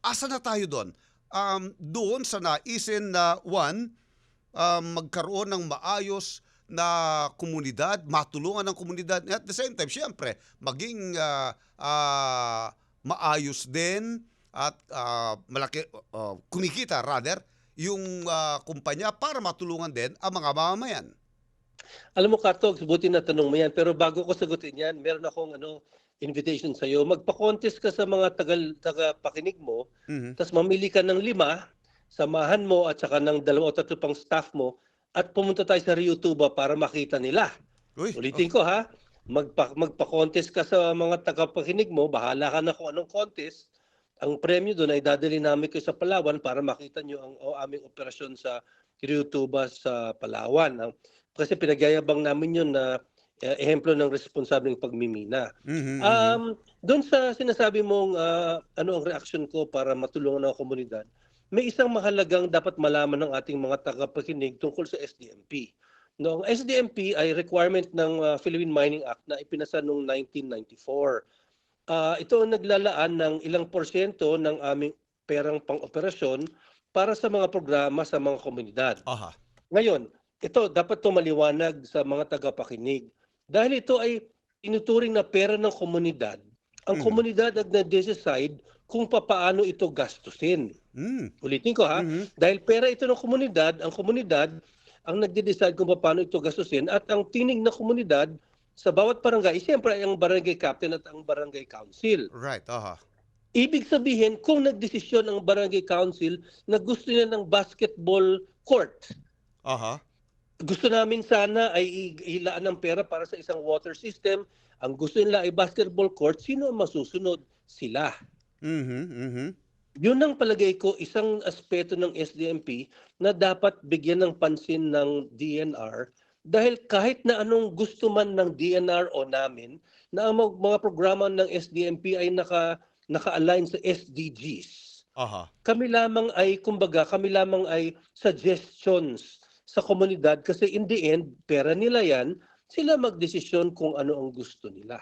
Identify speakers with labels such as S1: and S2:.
S1: asa na tayo doon? Um, doon sa naisin na one, um, magkaroon ng maayos na komunidad, matulungan ng komunidad. At the same time, siyempre, maging ah, ah, maayos din at ah, malaki, ah, kumikita rather, yung ah, kumpanya para matulungan din ang mga mamamayan.
S2: Alam mo, Katog, buti na tanong mo yan. Pero bago ko sagutin yan, meron akong ano, invitation sa'yo. Magpa-contest ka sa mga tagal, taga-pakinig mo,
S1: Mhm.
S2: tapos mamili ka ng lima, samahan mo at saka ng dalawa o tatlo pang staff mo, at pumunta tayo sa Ryutuba para makita nila.
S1: Uy,
S2: Ulitin ko ha, magpa, magpa-contest ka sa mga taga-pakinig mo, bahala ka na kung anong contest. Ang premyo doon ay dadali namin kayo sa Palawan para makita nyo ang o, aming operasyon sa Ryutuba sa Palawan. Ang- Kasi pinagyayabang namin yun na eh, ehemplo ng responsableng pagmimina.
S1: mhm, mhm.
S2: Um, doon sa sinasabi mong ah, ano ang reaction ko para matulungan ang komunidad, may isang mahalagang dapat malaman ng ating mga tagapakinig tungkol sa SDMP. No, ang SDMP ay requirement ng ah, Philippine Mining Act na ipinasa noong 1994. Ah, ito ang naglalaan ng ilang porsyento ng aming perang pang-operasyon para sa mga programa sa mga komunidad.
S1: Aha.
S2: Ngayon, ito dapat to maliwanag sa mga tagapakinig. Dahil ito ay inuturing na pera ng komunidad. Ang
S1: Mhm.
S2: komunidad ang nag-decide kung papaano ito gastusin.
S1: Mm.
S2: Ulitin ko ha,
S1: Mhm.
S2: dahil pera ito ng komunidad, ang komunidad ang nagde-decide kung paano ito gastusin at ang tinig na komunidad sa bawat barangay, siyempre ang barangay captain at ang barangay council.
S1: Right, aha.
S2: Ibig sabihin, kung nagdesisyon ang barangay council na gusto nila ng basketball court,
S1: Aha.
S2: Gusto namin sana ay i- ilaan ng pera para sa isang water system. Ang gusto nila ay basketball court. Sino ang masusunod? Sila.
S1: Mhm, mhm.
S2: Yun ang palagay ko isang aspeto ng SDMP na dapat bigyan ng pansin ng DNR dahil kahit na anong gusto man ng DNR o namin na ang mga mga programa ng SDMP ay naka naka-align sa SDGs.
S1: Aha.
S2: Kami lamang ay kumbaga kami lamang ay suggestions sa komunidad kasi in the end pera nila yan sila magdesisyon kung ano ang gusto nila.